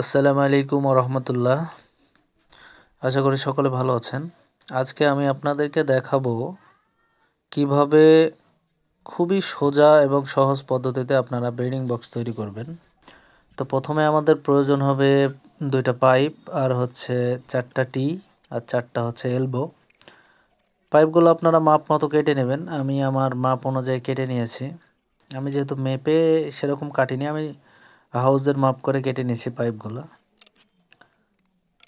আসসালামু আলাইকুম রহমতুল্লাহ। আশা করি সকলে ভালো আছেন। আজকে আমি আপনাদেরকে দেখাবো কীভাবে খুবই সোজা এবং সহজ পদ্ধতিতে আপনারা বেডিং বক্স তৈরি করবেন। তো প্রথমে আমাদের প্রয়োজন হবে দুইটা পাইপ আর হচ্ছে চারটা টি আর চারটা হচ্ছে এলবো। পাইপগুলো আপনারা মাপ মতো কেটে নেবেন। আমি আমার মাপ অনুযায়ী কেটে নিয়েছি। আমি যেহেতু মেপে সেরকম কাটিনি, আমি হাউজের মাপ করে কেটে নিয়েছি পাইপগুলো।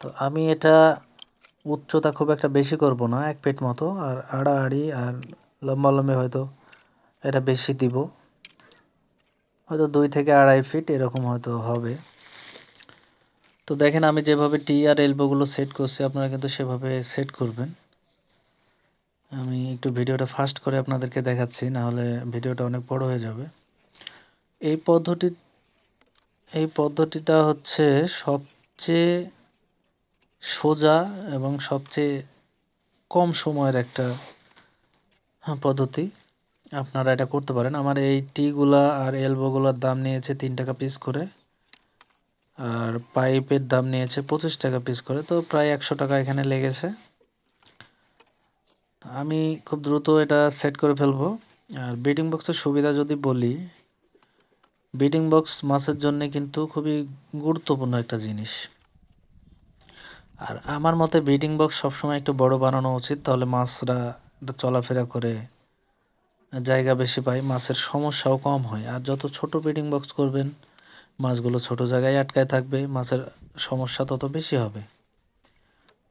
তো আমি এটা উচ্চতা খুব একটা বেশি করব না, এক পেট মতো, আর আড়াআড়ি আর লম্বা লম্বি হয়তো এটা বেশি দিব। হয়তো দুই থেকে আড়াই ফিট এরকম হয়তো হবে। তো দেখেন আমি যেভাবে টি আর এলবোগুলো সেট করছি, আপনারা কিন্তু সেভাবে সেট করবেন। আমি একটু ভিডিওটা ফাস্ট করে আপনাদেরকে দেখাচ্ছি, নাহলে ভিডিওটা অনেক বড় হয়ে যাবে। এই পদ্ধতি এই পদ্ধতিটা হচ্ছে সবচেয়ে সোজা এবং সবচেয়ে কম সময়ের একটা পদ্ধতি। আপনারা এটা করতে পারেন। আমার এই টিগুলা আর এলবোগুলোর দাম নিয়েছে তিন টাকা পিস করে। আর পাইপের দাম নিয়েছে পঁচিশ টাকা পিস করে। তো প্রায় একশো টাকা এখানে লেগেছে। আমি খুব দ্রুত এটা সেট করে ফেলব। আর বিডিং বক্সের সুবিধা যদি বলি বিডিং বক্স মাছের জন্য কিন্তু খুবই গুরুত্বপূর্ণ একটা জিনিস। আর আমার মতে ব্রিডিং বক্স সবসময় একটু বড় বানানো উচিত, তাহলে মাছরা চলাফেরা করে জায়গা বেশি পায়, মাছের সমস্যাও কম হয়। আর যত ছোট ব্রিডিং বক্স করবেন, মাছগুলো ছোট জায়গায় আটকায় থাকবে, মাছের সমস্যা তত বেশি হবে।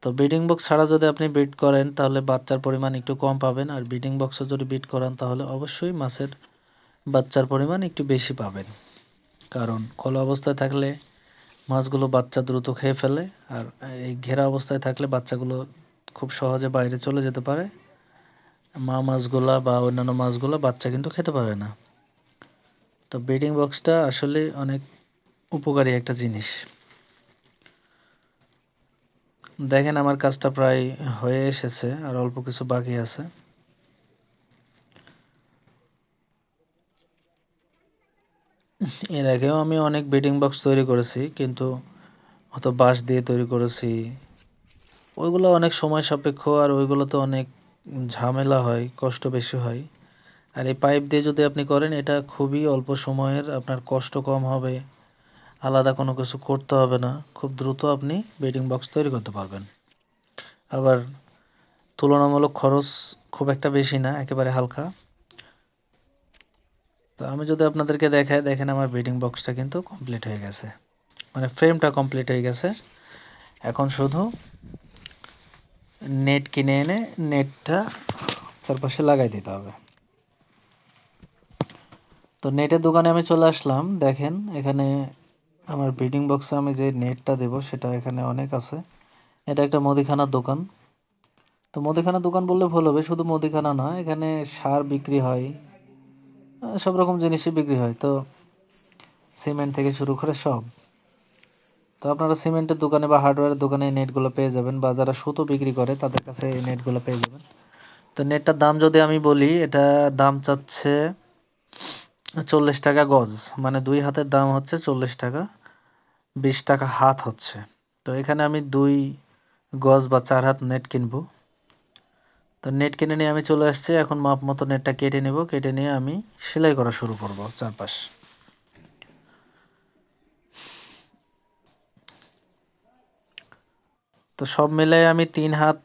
তো ব্রিডিং বক্স ছাড়া যদি আপনি বিট করেন, তাহলে বাচ্চার পরিমাণ একটু কম পাবেন। আর ব্রিডিং বক্সে যদি বিট করান, তাহলে অবশ্যই মাছের বাচ্চার পরিমাণ একটু বেশি পাবেন। কারণ খোলা অবস্থায় থাকলে মাছগুলো বাচ্চা দ্রুত খেয়ে ফেলে আর এই ঘেরা অবস্থায় থাকলে বাচ্চাগুলো খুব সহজে বাইরে চলে যেতে পারে। মা মাছগুলা বা অন্যান্য মাছগুলো বাচ্চা কিন্তু খেতে পারে না। তো ব্রিডিং বক্সটা আসলে অনেক উপকারী একটা জিনিস। দেখেন আমার কাজটা প্রায় হয়ে এসেছে আর অল্প কিছু বাকি আছে। এর আগেও আমি অনেক বেডিং বক্স তৈরি করেছি, কিন্তু অত বাঁশ দিয়ে তৈরি করেছি। ওইগুলো অনেক সময় সাপেক্ষ আর ওইগুলোতে অনেক ঝামেলা হয়, কষ্ট বেশি হয়। আর এই পাইপ দিয়ে যদি আপনি করেন, এটা খুবই অল্প সময়ের, আপনার কষ্ট কম হবে, আলাদা কোনো কিছু করতে হবে না, খুব দ্রুত আপনি বেডিং বক্স তৈরি করতে পারবেন। আবার তুলনামূলক খরচ খুব একটা বেশি না, একেবারে হালকা। তো আমি যদি আপনাদেরকে দেখাই, দেখেন আমার ব্রিডিং বক্সটা কিন্তু কমপ্লিট হয়ে গেছে। মানে ফ্রেমটা কমপ্লিট হয়ে গেছে। এখন শুধু নেট কিনে এনে নেটটা চারপাশে লাগাই দিতে হবে। তো নেটের দোকানে আমি চলে আসলাম। দেখেন, এখানে আমার ব্রিডিং বক্সে আমি যে নেটটা দেব, সেটা এখানে অনেক আছে। এটা একটা মুদিখানার দোকান। তো মুদিখানার দোকান বললে ভুল হবে, শুধু মুদিখানা না, এখানে সার বিক্রি হয়। সব রকম জিনিসই বিক্রি হয়। তো সিমেন্ট থেকে শুরু করে সব। তো আপনারা সিমেন্টের দোকানে বা হার্ডওয়্যারের দোকানে এই নেটগুলো পেয়ে যাবেন বা যারা সুতো বিক্রি করে, তাদের কাছে এই নেটগুলো পেয়ে যাবেন। তো নেটটার দাম যদি আমি বলি, এটা দাম চাচ্ছে চল্লিশ টাকা গজ। মানে দুই হাতের দাম হচ্ছে চল্লিশ টাকা, বিশ টাকা হাত হচ্ছে। তো এখানে আমি দুই গজ বা চার হাত নেট কিনবো। তো নেট কিনে নিয়ে আমি চলে আসছি। এখন মাপ মতো নেটটা কেটে নেব। কেটে নিয়ে আমি সেলাই করা শুরু করব চারপাশ। তো সব মিলাই আমি তিন হাত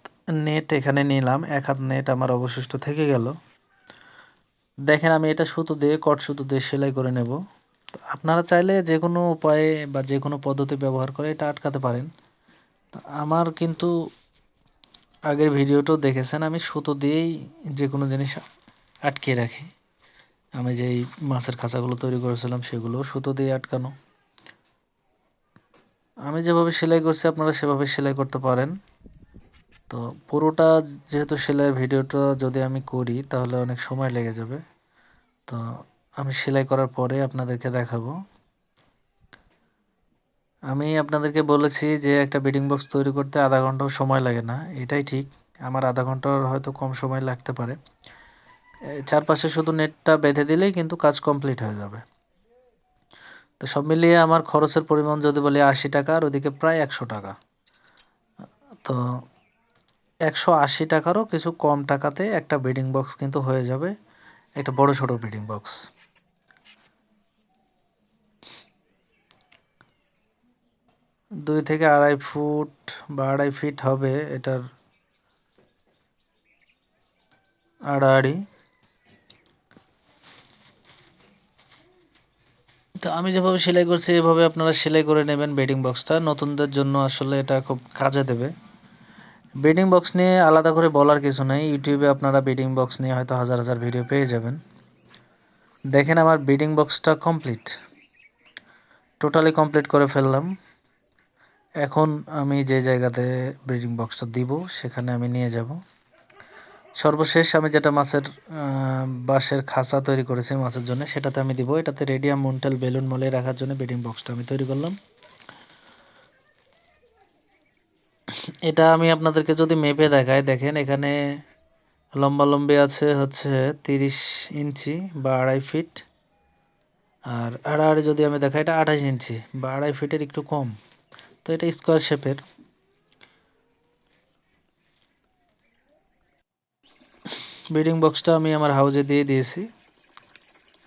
নেট এখানে নিলাম। এক হাত নেট আমার অবশিষ্ট থেকে গেল। দেখেন আমি এটা সুতো দিয়ে, কট সুতো দিয়ে সেলাই করে নেব। তো আপনারা চাইলে যে কোনো উপায়ে বা যে কোনো পদ্ধতি ব্যবহার করে এটা আটকাতে পারেন। আমার কিন্তু আগের ভিডিওটাও দেখেছেন, আমি সুতো দিয়েই যে কোনো জিনিস আটকে রাখি। আমি যেই মাছের খাঁচাগুলো তৈরি করেছিলাম সেগুলো সুতো দিয়ে আটকানো। আমি যেভাবে সেলাই করছি, আপনারা সেভাবে সেলাই করতে পারেন। তো পুরোটা যেহেতু সেলাইয়ের ভিডিওটা যদি আমি করি, তাহলে অনেক সময় লেগে যাবে। তো আমি সেলাই করার পরে আপনাদেরকে দেখাবো। আমি আপনাদেরকে বলেছি যে একটা বিডিং বক্স তৈরি করতে আধা ঘন্টাও সময় লাগে না, এটাই ঠিক। আমার আধা ঘণ্টার হয়তো কম সময় লাগতে পারে। চারপাশে শুধু নেটটা বেঁধে দিলেই কিন্তু কাজ কমপ্লিট হয়ে যাবে। তো সব মিলিয়ে আমার খরচের পরিমাণ যদি বলি আশি টাকা, আর ওদিকে প্রায় একশো টাকা। তো একশো আশি টাকারও কিছু কম টাকাতে একটা বেডিং বক্স কিন্তু হয়ে যাবে, একটা বড় ছোটো বেডিং বক্স দুই থেকে আড়াই ফুট বা আড়াই ফিট হবে এটার আড়াআড়ি। তো আমি যেভাবে সেলাই করছি, এভাবে আপনারা সেলাই করে নেবেন বেডিং বক্সটা। নতুনদের জন্য আসলে এটা খুব কাজে দেবে। বেডিং বক্স নিয়ে আলাদা করে বলার কিছু নেই। ইউটিউবে আপনারা বেডিং বক্স নিয়ে হয়তো হাজার হাজার ভিডিও পেয়ে যাবেন। দেখেন আমার বেডিং বক্সটা কমপ্লিট। টোটালি কমপ্লিট করে ফেললাম। এখন আমি যে জায়গাতে ব্রিডিং বক্সটা দিব, সেখানে আমি নিয়ে যাব। সর্বশেষ আমি যেটা মাছের বাঁশের খাঁচা তৈরি করেছি মাছের জন্য, সেটাতে আমি দিব। এটাতে রেডিয়াম মুন্টাল, বেলুন মলে রাখার জন্য ব্রিডিং বক্সটা আমি তৈরি করলাম। এটা আমি আপনাদেরকে যদি মেপে দেখাই, দেখেন এখানে লম্বা লম্বি আছে হচ্ছে তিরিশ ইঞ্চি বা আড়াই ফিট। আর আড়াআড়ি যদি আমি দেখাই, এটা আঠাশ ইঞ্চি বা আড়াই ফিটের একটু কম। তো এটা স্কোয়ার শেপের। ব্রিডিং বক্সটা আমি আমার হাউজে দিয়ে দিয়েছি।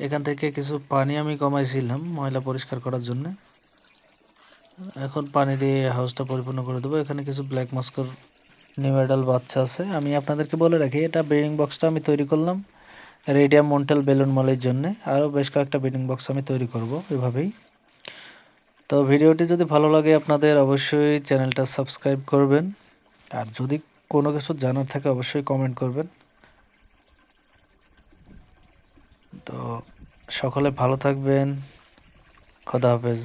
এখান থেকে কিছু পানি আমি কমাইছিলাম ময়লা পরিষ্কার করার জন্য। এখন পানি দিয়ে হাউসটা পরিপূর্ণ করে দেবো। এখানে কিছু ব্ল্যাক মাস্কর নিউমেডাল বাচ্চা আছে। আমি আপনাদেরকে বলে রাখি, এটা ব্রিডিং বক্সটা আমি তৈরি করলাম রেডিয়াম মন্টেল বেলুন মলের জন্য। আরও বেশ কয়েকটা ব্রিডিং বক্স আমি তৈরি করব এভাবেই। তো ভিডিওটি যদি ভালো লাগে আপনাদের অবশ্যই চ্যানেলটা সাবস্ক্রাইব করবেন। আর যদি কোনো কিছু জানার থাকে অবশ্যই কমেন্ট করবেন। তো সকলে ভালো থাকবেন। খোদা হাফেজ।